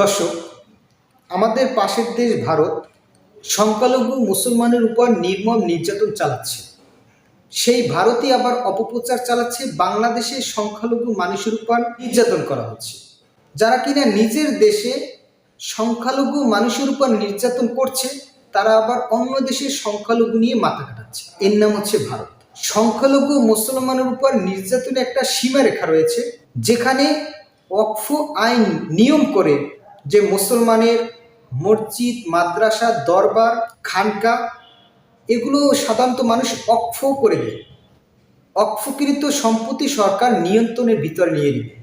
দর্শক, আমাদের পাশের দেশ ভারত সংখ্যালঘু মুসলমানের উপর নির্মম নির্যাতন চালাচ্ছে। সেই ভারতই আবার অপপ্রচার চালাচ্ছে, বাংলাদেশের সংখ্যালঘু মানুষের উপর নির্যাতন করা হচ্ছে। যারা কিনা নিজের দেশে সংখ্যালঘু মানুষের উপর নির্যাতন করছে, তারা আবার অন্য দেশের সংখ্যালঘু নিয়ে মাথা কাটাচ্ছে। এর নাম হচ্ছে ভারত। সংখ্যালঘু মুসলমানের উপর নির্যাতনের একটা সীমারেখা রয়েছে, যেখানে অক্ফ আইন নিয়ম করে যে মুসলমানের মসজিদ, মাদ্রাসা, দরবার, খানকা, এগুলো সাধারণত মানুষ অক্ষ করে দেয়। অক্ষকৃত সম্পত্তি সরকার নিয়ন্ত্রণের ভিতরে নিয়ে নেবে।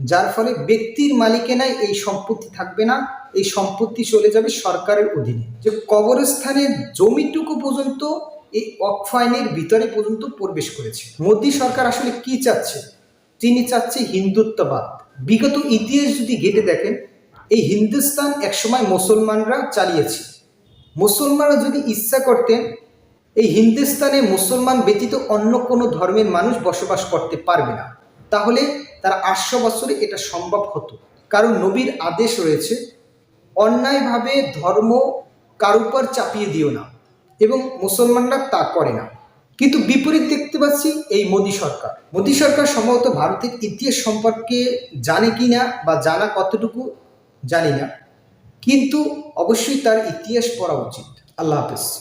যার ফলে ব্যক্তির মালিকানায় এই সম্পত্তি থাকবে না, এই সম্পত্তি চলে যাবে সরকারের অধীনে। যে কবরস্থানের জমিটুকু পর্যন্ত এই অক্ষ আইনের ভিতরে পর্যন্ত প্রবেশ করেছে। মোদী সরকার আসলে কি চাচ্ছে? তিনি চাচ্ছে হিন্দুত্ববাদ। বিগত ইতিহাস যদি ঘেটে দেখেন এই হিন্দুস্তান একসময় মুসলমানরা চালিয়েছে। মুসলমানরা যদি ইচ্ছা করতেন, এই হিন্দুস্তানে মুসলমান ব্যতীত অন্য কোনো ধর্মের মানুষ বসবাস করতে পারবে না। তাহলে তার আটশো বছরে এটা সম্ভব হতো। কারণ নবীর আদেশ রয়েছে, অন্যায়ভাবে ধর্ম কার উপর চাপিয়ে দিও না এবং মুসলমানরা তা করে না। কিন্তু বিপরীত দেখতে পাচ্ছি এই মোদী সরকার। মোদী সরকার সম্ভবত ভারতের ইতিহাস সম্পর্কে জানে কি না বা জানা কতটুকু জানি না। কিন্তু অবশ্যই তার ইতিহাস পড়া উচিত। আল্লাহ হাফেজ।